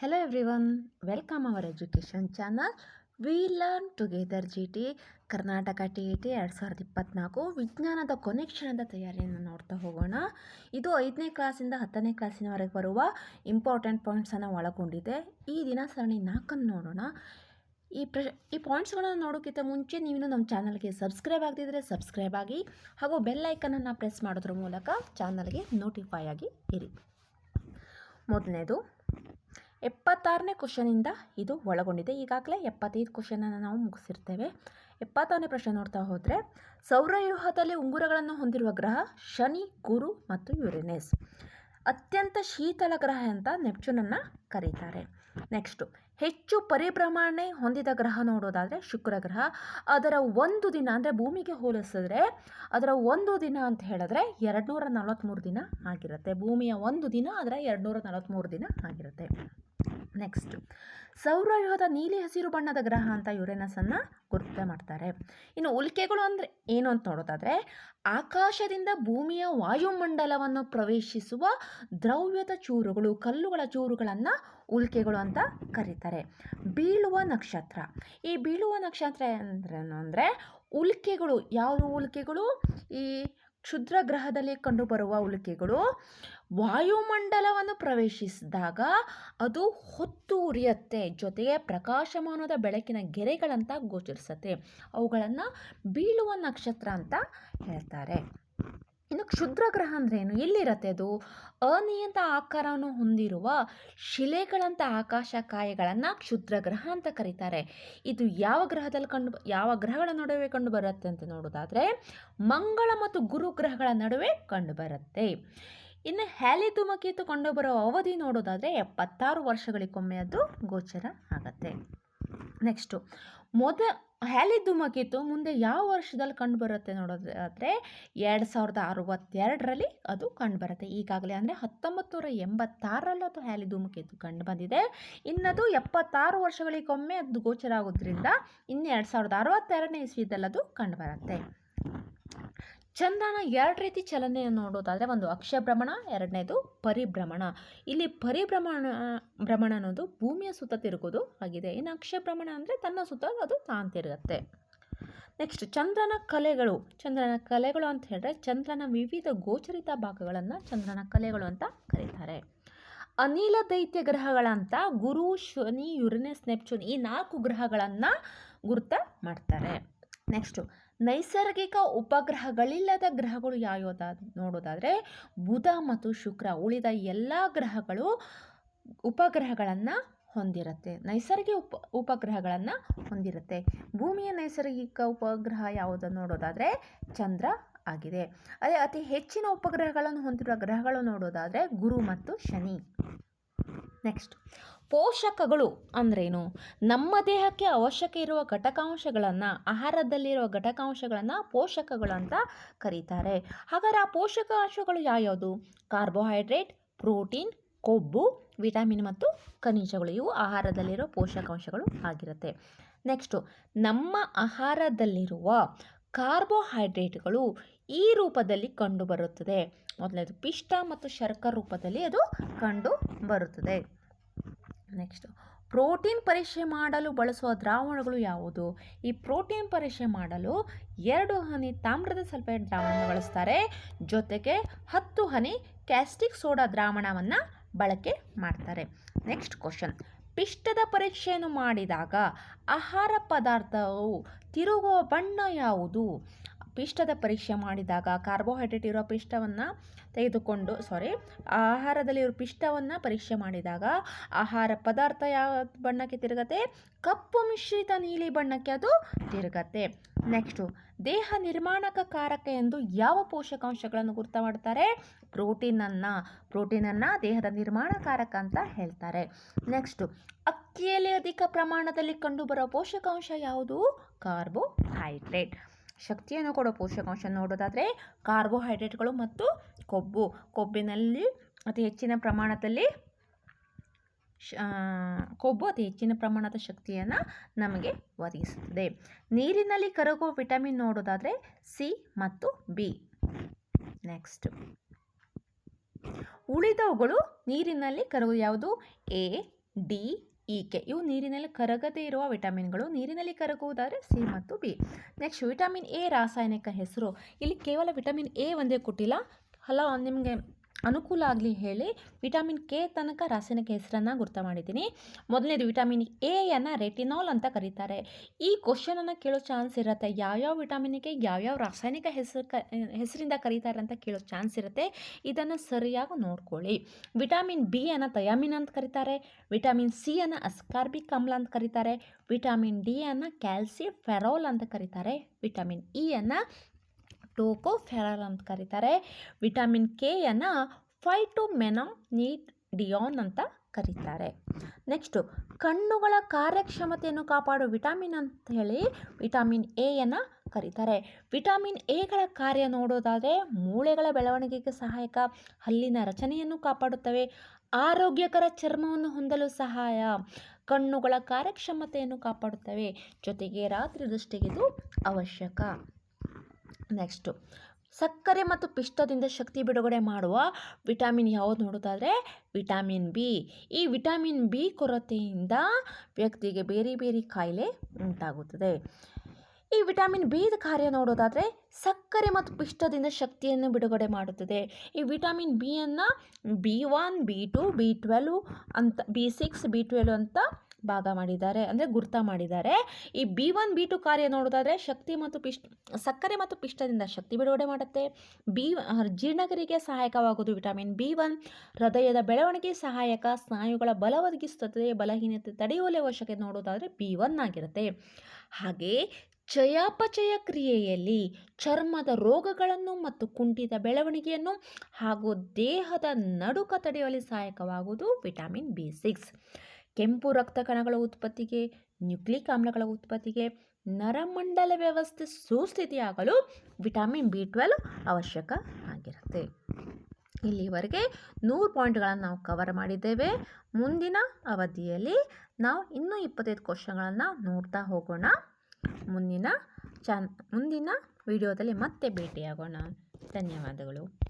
Hello everyone, welcome our education channel. We learn together G T Karnataka T E T ಎರಡು ಸಾವಿರದ ಇಪ್ಪತ್ತ್ನಾಲ್ಕು ವಿಜ್ಞಾನದ ಕೊನೆ ಕ್ಷಣದ ತಯಾರಿಯನ್ನು ನೋಡ್ತಾ ಹೋಗೋಣ. ಇದು ಐದನೇ ಕ್ಲಾಸಿಂದ ಹತ್ತನೇ ಕ್ಲಾಸಿನವರೆಗೆ ಬರುವ ಇಂಪಾರ್ಟೆಂಟ್ ಪಾಯಿಂಟ್ಸನ್ನು ಒಳಗೊಂಡಿದೆ. ಈ ದಿನ ಸರಣಿ ನಾಲ್ಕನ್ನು ನೋಡೋಣ. ಈ ಪ್ರ ಈ ಪಾಯಿಂಟ್ಸ್ಗಳನ್ನು ನೋಡೋಕ್ಕಿಂತ ಮುಂಚೆ ನೀವು ನಮ್ಮ ಚಾನಲ್ಗೆ ಸಬ್ಸ್ಕ್ರೈಬ್ ಆಗದಿದ್ದರೆ ಸಬ್ಸ್ಕ್ರೈಬ್ ಆಗಿ ಹಾಗೂ ಬೆಲ್ ಐಕನನ್ನು ಪ್ರೆಸ್ ಮಾಡೋದ್ರ ಮೂಲಕ ಚಾನಲ್ಗೆ ನೋಟಿಫೈ ಆಗಿ ಇರಿ. ಮೊದಲನೇದು ಎಪ್ಪತ್ತಾರನೇ ಕ್ವಶನಿಂದ ಇದು ಒಳಗೊಂಡಿದೆ. ಈಗಾಗಲೇ ಎಪ್ಪತ್ತೈದು ಕ್ವಶನನ್ನು ನಾವು ಮುಗಿಸಿರ್ತೇವೆ. ಎಪ್ಪತ್ತಾರನೇ ಪ್ರಶ್ನೆ ನೋಡ್ತಾ ಹೋದರೆ, ಸೌರವ್ಯೂಹದಲ್ಲಿ ಉಂಗುರಗಳನ್ನು ಹೊಂದಿರುವ ಗ್ರಹ ಶನಿ, ಗುರು ಮತ್ತು ಯುರೇನಸ್. ಅತ್ಯಂತ ಶೀತಲ ಗ್ರಹ ಅಂತ ನೆಪ್ಚೂನನ್ನು ಕರೀತಾರೆ. ನೆಕ್ಸ್ಟು, ಹೆಚ್ಚು ಪರಿಭ್ರಮಣೆ ಹೊಂದಿದ ಗ್ರಹ ನೋಡೋದಾದರೆ ಶುಕ್ರ ಗ್ರಹ. ಅದರ ಒಂದು ದಿನ ಅಂದರೆ ಭೂಮಿಗೆ ಹೋಲಿಸಿದ್ರೆ ಅದರ ಒಂದು ದಿನ ಅಂತ ಹೇಳಿದ್ರೆ ಎರಡು ನೂರ ನಲವತ್ತ್ಮೂರು ದಿನ ಆಗಿರುತ್ತೆ. ಭೂಮಿಯ ಒಂದು ದಿನ ಅದರ ಎರಡು ನೂರ ನಲವತ್ತ್ಮೂರು ದಿನ ಆಗಿರುತ್ತೆ. ನೆಕ್ಸ್ಟ್ ಸೌರವ್ಯೂಹದ ನೀಲಿ ಹಸಿರು ಬಣ್ಣದ ಗ್ರಹ ಅಂತ ಯುರೇನಸನ್ನು ಗುರುತೆ ಮಾಡ್ತಾರೆ. ಇನ್ನು ಉಲ್ಕೆಗಳು ಅಂದರೆ ಏನು ಅಂತ ನೋಡೋದಾದರೆ, ಆಕಾಶದಿಂದ ಭೂಮಿಯ ವಾಯುಮಂಡಲವನ್ನು ಪ್ರವೇಶಿಸುವ ದ್ರವ್ಯದ ಚೂರುಗಳು, ಕಲ್ಲುಗಳ ಚೂರುಗಳನ್ನು ಉಲ್ಕೆಗಳು ಅಂತ ಕರೀತಾರೆ. ಬೀಳುವ ನಕ್ಷತ್ರ. ಈ ಬೀಳುವ ನಕ್ಷತ್ರ ಅಂದ್ರೇನು ಅಂದರೆ ಉಲ್ಕೆಗಳು. ಯಾವ ಉಲ್ಕೆಗಳು? ಈ ಕ್ಷುದ್ರ ಗ್ರಹದಲ್ಲಿ ಕಂಡುಬರುವ ಉಲ್ಕೆಗಳು ವಾಯುಮಂಡಲವನ್ನು ಪ್ರವೇಶಿಸಿದಾಗ ಅದು ಹೊತ್ತು ಉರಿಯುತ್ತೆ, ಜೊತೆಗೆ ಪ್ರಕಾಶಮಾನದ ಬೆಳಕಿನ ಗೆರೆಗಳಂತ ಗೋಚರಿಸುತ್ತೆ. ಅವುಗಳನ್ನು ಬೀಳುವ ನಕ್ಷತ್ರ ಅಂತ ಹೇಳ್ತಾರೆ. ಇನ್ನು ಕ್ಷುದ್ರ ಗ್ರಹ ಅಂದರೆ ಏನು ಎಲ್ಲಿರತ್ತೆ ಅದು? ಅನಿಯಂತ ಆಕಾರವನ್ನು ಹೊಂದಿರುವ ಶಿಲೆಗಳಂಥ ಆಕಾಶಕಾಯಗಳನ್ನು ಕ್ಷುದ್ರ ಗ್ರಹ ಅಂತ ಕರೀತಾರೆ. ಇದು ಯಾವ ಗ್ರಹದಲ್ಲಿ ಕಂಡು ಯಾವ ಗ್ರಹಗಳ ನಡುವೆ ಕಂಡು ಬರುತ್ತೆ ಅಂತ ನೋಡೋದಾದರೆ, ಮಂಗಳ ಮತ್ತು ಗುರು ಗ್ರಹಗಳ ನಡುವೆ ಕಂಡುಬರುತ್ತೆ ಇನ್ನು ಹ್ಯಾಲಿ ಧೂಮಕೇತು ಕಂಡುಬರುವ ಅವಧಿ ನೋಡೋದಾದರೆ ಎಪ್ಪತ್ತಾರು ವರ್ಷಗಳಿಗೊಮ್ಮೆ ಅದು ಗೋಚರ ಆಗತ್ತೆ. ನೆಕ್ಸ್ಟು ಮೊದ ಹ್ಯಾಲಿ ಮಗಿತು ಮುಂದೆ ಯಾವ ವರ್ಷದಲ್ಲಿ ಕಂಡುಬರುತ್ತೆ ನೋಡೋದಾದರೆ ಎರಡು ಸಾವಿರದ ಅರವತ್ತೆರಡರಲ್ಲಿ ಅದು ಕಂಡುಬರುತ್ತೆ ಈಗಾಗಲೇ ಅಂದರೆ ಹತ್ತೊಂಬತ್ತು ನೂರ ಎಂಬತ್ತಾರರಲ್ಲಿ ಅದು ಹ್ಯಾಲಿ ಧೂಮಕೇತು ಕಂಡು ಬಂದಿದೆ. ಇನ್ನದು ಎಪ್ಪತ್ತಾರು ವರ್ಷಗಳಿಗೊಮ್ಮೆ ಅದು ಗೋಚರ ಆಗೋದ್ರಿಂದ ಇನ್ನು ಎರಡು ಸಾವಿರದ ಅರವತ್ತೆರಡನೇ ಇಸ್ವಿದಲ್ಲಿ ಅದು ಕಂಡುಬರುತ್ತೆ ಚಂದ್ರನ ಎರಡು ರೀತಿ ಚಲನೆಯನ್ನು ನೋಡೋದಾದರೆ ಒಂದು ಅಕ್ಷಭ್ರಮಣ ಎರಡನೇದು ಪರಿಭ್ರಮಣ. ಇಲ್ಲಿ ಪರಿಭ್ರಮಣ, ಭ್ರಮಣ ಅನ್ನೋದು ಭೂಮಿಯ ಸುತ್ತ ತಿರುಗೋದು ಆಗಿದೆ. ಇನ್ನು ಅಕ್ಷಭ್ರಮಣ ಅಂದರೆ ತನ್ನ ಸುತ್ತ ಅದು ತಾನು ತಿರುಗುತ್ತೆ. ನೆಕ್ಸ್ಟ್ ಚಂದ್ರನ ಕಲೆಗಳು. ಚಂದ್ರನ ಕಲೆಗಳು ಅಂತ ಹೇಳಿದ್ರೆ ಚಂದ್ರನ ವಿವಿಧ ಗೋಚರಿತ ಭಾಗಗಳನ್ನು ಚಂದ್ರನ ಕಲೆಗಳು ಅಂತ ಕರೀತಾರೆ. ಅನಿಲ ದೈತ್ಯ ಗ್ರಹಗಳಂತ ಗುರು, ಶನಿ, ಯುರನೆಸ್, ನೆಪ್ಚೂನ್ ಈ ನಾಲ್ಕು ಗ್ರಹಗಳನ್ನು ಗುರುತ ಮಾಡ್ತಾರೆ. ನೆಕ್ಸ್ಟು ನೈಸರ್ಗಿಕ ಉಪಗ್ರಹಗಳಿಲ್ಲದ ಗ್ರಹಗಳು ಯಾವ್ಯಾವ್ದು ನೋಡೋದಾದರೆ ಬುಧ ಮತ್ತು ಶುಕ್ರ ಉಳಿದ ಎಲ್ಲ ಗ್ರಹಗಳು ಉಪಗ್ರಹಗಳನ್ನು ಹೊಂದಿರುತ್ತೆ. ನೈಸರ್ಗಿಕ ಉಪ, ಉಪಗ್ರಹಗಳನ್ನು ಹೊಂದಿರುತ್ತೆ. ಭೂಮಿಯ ನೈಸರ್ಗಿಕ ಉಪಗ್ರಹ ಯಾವುದು ನೋಡೋದಾದರೆ ಚಂದ್ರ ಆಗಿದೆ. ಅದೇ ಅತಿ ಹೆಚ್ಚಿನ ಉಪಗ್ರಹಗಳನ್ನು ಹೊಂದಿರುವ ಗ್ರಹಗಳು ನೋಡೋದಾದರೆ ಗುರು ಮತ್ತು ಶನಿ. ನೆಕ್ಸ್ಟ್ ಪೋಷಕಗಳು ಅಂದ್ರೇನು? ನಮ್ಮ ದೇಹಕ್ಕೆ ಅವಶ್ಯಕ ಇರುವ ಘಟಕಾಂಶಗಳನ್ನು, ಆಹಾರದಲ್ಲಿರುವ ಘಟಕಾಂಶಗಳನ್ನು ಪೋಷಕಗಳು ಅಂತ ಕರೀತಾರೆ. ಹಾಗಾದರೆ ಆ ಪೋಷಕಾಂಶಗಳು ಯಾವ್ಯಾವುದು? ಕಾರ್ಬೋಹೈಡ್ರೇಟ್, ಪ್ರೋಟೀನ್, ಕೊಬ್ಬು, ವಿಟಮಿನ್ ಮತ್ತು ಖನಿಜಗಳು. ಇವು ಆಹಾರದಲ್ಲಿರುವ ಪೋಷಕಾಂಶಗಳು ಆಗಿರುತ್ತೆ. ನೆಕ್ಸ್ಟು ನಮ್ಮ ಆಹಾರದಲ್ಲಿರುವ ಕಾರ್ಬೋಹೈಡ್ರೇಟ್ಗಳು ಈ ರೂಪದಲ್ಲಿ ಕಂಡುಬರುತ್ತದೆ. ಮೊದಲನೇದು ಪಿಷ್ಟ ಮತ್ತು ಶರ್ಕರ ರೂಪದಲ್ಲಿ ಅದು ಕಂಡು ಬರುತ್ತದೆ ನೆಕ್ಸ್ಟ್ ಪ್ರೋಟೀನ್ ಪರೀಕ್ಷೆ ಮಾಡಲು ಬಳಸುವ ದ್ರಾವಣಗಳು ಯಾವುದು? ಈ ಪ್ರೋಟೀನ್ ಪರೀಕ್ಷೆ ಮಾಡಲು ಎರಡು ಹನಿ ತಾಮ್ರದ ಸಲ್ಫೇಟ್ ದ್ರಾವಣ ಬಳಸ್ತಾರೆ. ಜೊತೆಗೆ ಹತ್ತು ಹನಿ ಕ್ಯಾಸ್ಟಿಕ್ ಸೋಡಾ ದ್ರಾವಣವನ್ನು ಬಳಕೆ ಮಾಡ್ತಾರೆ. ನೆಕ್ಸ್ಟ್ ಕ್ವಶನ್ ಪಿಷ್ಟದ ಪರೀಕ್ಷೆಯನ್ನು ಮಾಡಿದಾಗ ಆಹಾರ ಪದಾರ್ಥವು ತಿರುಗುವ ಬಣ್ಣ ಯಾವುದು? ಪಿಷ್ಟದ ಪರೀಕ್ಷೆ ಮಾಡಿದಾಗ ಕಾರ್ಬೋಹೈಡ್ರೇಟ್ ಇರೋ ಪಿಷ್ಟವನ್ನು ತೆಗೆದುಕೊಂಡು ಸಾರಿ ಆಹಾರದಲ್ಲಿರೋ ಪಿಷ್ಟವನ್ನು ಪರೀಕ್ಷೆ ಮಾಡಿದಾಗ ಆಹಾರ ಪದಾರ್ಥ ಯಾವ ಬಣ್ಣಕ್ಕೆ ತಿರುಗತ್ತೆ? ಕಪ್ಪು ಮಿಶ್ರಿತ ನೀಲಿ ಬಣ್ಣಕ್ಕೆ ಅದು ತಿರುಗತ್ತೆ. ನೆಕ್ಸ್ಟು ದೇಹ ನಿರ್ಮಾಣಕ ಕಾರಕ ಎಂದು ಯಾವ ಪೋಷಕಾಂಶಗಳನ್ನು ಗುರುತ ಮಾಡ್ತಾರೆ ಪ್ರೋಟೀನನ್ನು ಪ್ರೋಟೀನನ್ನು ದೇಹದ ನಿರ್ಮಾಣಕಾರಕ ಅಂತ ಹೇಳ್ತಾರೆ. ನೆಕ್ಸ್ಟು ಅಕ್ಕಿಯಲ್ಲಿ ಅಧಿಕ ಪ್ರಮಾಣದಲ್ಲಿ ಕಂಡುಬರುವ ಪೋಷಕಾಂಶ ಯಾವುದು? ಕಾರ್ಬೋಹೈಡ್ರೇಟ್. ಶಕ್ತಿಯನ್ನು ಕೊಡೋ ಪೋಷಕಾಂಶ ನೋಡೋದಾದರೆ ಕಾರ್ಬೋಹೈಡ್ರೇಟ್ಗಳು ಮತ್ತು ಕೊಬ್ಬು. ಕೊಬ್ಬಿನಲ್ಲಿ ಅತಿ ಹೆಚ್ಚಿನ ಪ್ರಮಾಣದಲ್ಲಿ ಕೊಬ್ಬು ಅತಿ ಹೆಚ್ಚಿನ ಪ್ರಮಾಣದ ಶಕ್ತಿಯನ್ನು ನಮಗೆ ಒದಗಿಸುತ್ತದೆ. ನೀರಿನಲ್ಲಿ ಕರಗುವ ವಿಟಮಿನ್ ನೋಡೋದಾದರೆ ಸಿ ಮತ್ತು ಬಿ. ನೆಕ್ಸ್ಟ್. ಉಳಿದವುಗಳು ನೀರಿನಲ್ಲಿ ಕರಗುವ ಯಾವುದು? ಎ, ಡಿ ಇ ಕೆ ಇವು ನೀರಿನಲ್ಲಿ ಕರಗದೇ ಇರುವ ವಿಟಮಿನ್ಗಳು. ನೀರಿನಲ್ಲಿ ಕರಗುವುದಾದರೆ ಸಿ ಮತ್ತು ಬಿ. ನೆಕ್ಸ್ಟ್ ವಿಟಮಿನ್ ಎ ರಾಸಾಯನಿಕ ಹೆಸರು. ಇಲ್ಲಿ ಕೇವಲ ವಿಟಮಿನ್ ಎ ಒಂದೇ ಕೊಟ್ಟಿಲ್ಲ. ಹಲ ನಿಮಗೆ ಅನುಕೂಲ ಆಗಲಿ ಹೇಳಿ ವಿಟಮಿನ್ ಕೆ ತನಕ ರಾಸಾಯನಿಕ ಹೆಸರನ್ನು ಗುರ್ತ ಮಾಡಿದ್ದೀನಿ. ಮೊದಲನೇದು ವಿಟಮಿನ್ ಎಯನ್ನು ರೆಟಿನಾಲ್ ಅಂತ ಕರೀತಾರೆ. ಈ ಕ್ವಶನನ್ನು ಕೇಳೋ ಚಾನ್ಸ್ ಇರುತ್ತೆ. ಯಾವ್ಯಾವ ವಿಟಾಮಿನ್ಗೆ ಯಾವ್ಯಾವ ರಾಸಾಯನಿಕ ಹೆಸರು ಕ, ಹೆಸರಿಂದ ಕರೀತಾರೆ ಅಂತ ಕೇಳೋ ಚಾನ್ಸ್ ಇರುತ್ತೆ. ಇದನ್ನು ಸರಿಯಾಗಿ ನೋಡ್ಕೊಳ್ಳಿ. ವಿಟಮಿನ್ ಬಿ ಅನ್ನು ಥಯಾಮಿನ್ ಅಂತ ಕರೀತಾರೆ. ವಿಟಮಿನ್ ಸಿ ಅನ್ನು ಅಸ್ಕಾರ್ಬಿಕ್ ಆಮ್ಲ ಅಂತ ಕರೀತಾರೆ. ವಿಟಮಿನ್ ಡಿ ಅನ್ನು ಕ್ಯಾಲ್ಸಿಯಂ ಫೆರೋಲ್ ಅಂತ ಕರೀತಾರೆ. ವಿಟಮಿನ್ ಇ ಅನ್ನು ಟೋಕೋಫೆರಾಲ್ ಅಂತ ಕರೀತಾರೆ. ವಿಟಮಿನ್ ಕೆಯನ್ನು ಫೈಟೋಮೆನಾನೀಟ್ ಡಿಯಾನ್ ಅಂತ ಕರೀತಾರೆ. ನೆಕ್ಸ್ಟು, ಕಣ್ಣುಗಳ ಕಾರ್ಯಕ್ಷಮತೆಯನ್ನು ಕಾಪಾಡೋ ವಿಟಮಿನ್ ಅಂತ ಹೇಳಿ ವಿಟಮಿನ್ ಎಯನ್ನು ಕರೀತಾರೆ. ವಿಟಮಿನ್ ಎಗಳ ಕಾರ್ಯ ನೋಡೋದಾದರೆ ಮೂಳೆಗಳ ಬೆಳವಣಿಗೆಗೆ ಸಹಾಯಕ, ಹಲ್ಲಿನ ರಚನೆಯನ್ನು ಕಾಪಾಡುತ್ತವೆ, ಆರೋಗ್ಯಕರ ಚರ್ಮವನ್ನು ಹೊಂದಲು ಸಹಾಯ, ಕಣ್ಣುಗಳ ಕಾರ್ಯಕ್ಷಮತೆಯನ್ನು ಕಾಪಾಡುತ್ತವೆ, ಜೊತೆಗೆ ರಾತ್ರಿ ದೃಷ್ಟಿಗೆ ಇದು ಅವಶ್ಯಕ. ನೆಕ್ಸ್ಟು. ಸಕ್ಕರೆ ಮತ್ತು ಪಿಷ್ಟದಿಂದ ಶಕ್ತಿ ಬಿಡುಗಡೆ ಮಾಡುವ ವಿಟಮಿನ್ ಯಾವುದು ನೋಡೋದಾದರೆ ವಿಟಮಿನ್ ಬಿ. ಈ ವಿಟಮಿನ್ ಬಿ ಕೊರತೆಯಿಂದ ವ್ಯಕ್ತಿಗೆ ಬೇರೆ ಬೇರೆ ಕಾಯಿಲೆ ಉಂಟಾಗುತ್ತದೆ. ಈ ವಿಟಾಮಿನ್ ಬಿ ಕಾರ್ಯ ನೋಡೋದಾದರೆ ಸಕ್ಕರೆ ಮತ್ತು ಪಿಷ್ಟದಿಂದ ಶಕ್ತಿಯನ್ನು ಬಿಡುಗಡೆ ಮಾಡುತ್ತದೆ. ಈ vitamin ಬಿಯನ್ನು B one, B two, B twelve ಅಂತ, ಬಿ ಸಿಕ್ಸ್, ಬಿ ಟ್ವೆಲ್ವ್ ಅಂತ ಭಾಗ ಮಾಡಿದ್ದಾರೆ, ಅಂದರೆ ಗುರ್ತ ಮಾಡಿದ್ದಾರೆ. ಈ ಬಿ ಒನ್, ಬಿ ಟು ಕಾರ್ಯ ನೋಡೋದಾದರೆ ಶಕ್ತಿ ಮತ್ತು ಪಿಷ್ಟ ಸಕ್ಕರೆ ಮತ್ತು ಪಿಷ್ಟದಿಂದ ಶಕ್ತಿ ಬಿಡುಗಡೆ ಮಾಡುತ್ತೆ. ಬಿ ಜೀರ್ಣಕರಿಗೆ ಸಹಾಯಕವಾಗುವುದು ವಿಟಮಿನ್ ಬಿ ಒನ್. ಹೃದಯದ ಬೆಳವಣಿಗೆ ಸಹಾಯಕ, ಸ್ನಾಯುಗಳ ಬಲ ಒದಗಿಸುತ್ತದೆ, ಬಲಹೀನತೆ ತಡೆಯುವಲ್ಲಿ ಅವಶ್ಯಕತೆ ನೋಡೋದಾದರೆ ಬಿ ಒನ್ ಆಗಿರುತ್ತೆ. ಹಾಗೆ ಚಯಾಪಚಯ ಕ್ರಿಯೆಯಲ್ಲಿ ಚರ್ಮದ ರೋಗಗಳನ್ನು ಮತ್ತು ಕುಂಠಿತ ಬೆಳವಣಿಗೆಯನ್ನು ಹಾಗೂ ದೇಹದ ನಡುಕ ತಡೆಯುವಲ್ಲಿ ಸಹಾಯಕವಾಗುವುದು ವಿಟಮಿನ್ ಬಿ ಸಿಕ್ಸ್. ಕೆಂಪು ರಕ್ತ ಕಣಗಳ ಉತ್ಪತ್ತಿಗೆ ನ್ಯೂಕ್ಲಿಕ್ ಆಮ್ಲಗಳ ಉತ್ಪತ್ತಿಗೆ, ನರಮಂಡಲ ವ್ಯವಸ್ಥೆ ಸುಸ್ಥಿತಿಯಾಗಲು ವಿಟಮಿನ್ ಬಿ ಟ್ವೆಲ್ವ್ ಅವಶ್ಯಕ ಆಗಿರುತ್ತೆ. ಇಲ್ಲಿವರೆಗೆ ನೂರು ಪಾಯಿಂಟ್ಗಳನ್ನು ನಾವು ಕವರ್ ಮಾಡಿದ್ದೇವೆ. ಮುಂದಿನ ಅವಧಿಯಲ್ಲಿ ನಾವು ಇನ್ನೂ ಇಪ್ಪತ್ತೈದು ಕ್ವಶನ್ಗಳನ್ನು ನೋಡ್ತಾ ಹೋಗೋಣ. ಮುಂದಿನ ಚಾನ್, ಮುಂದಿನ ವಿಡಿಯೋದಲ್ಲಿ ಮತ್ತೆ ಭೇಟಿಯಾಗೋಣ. ಧನ್ಯವಾದಗಳು.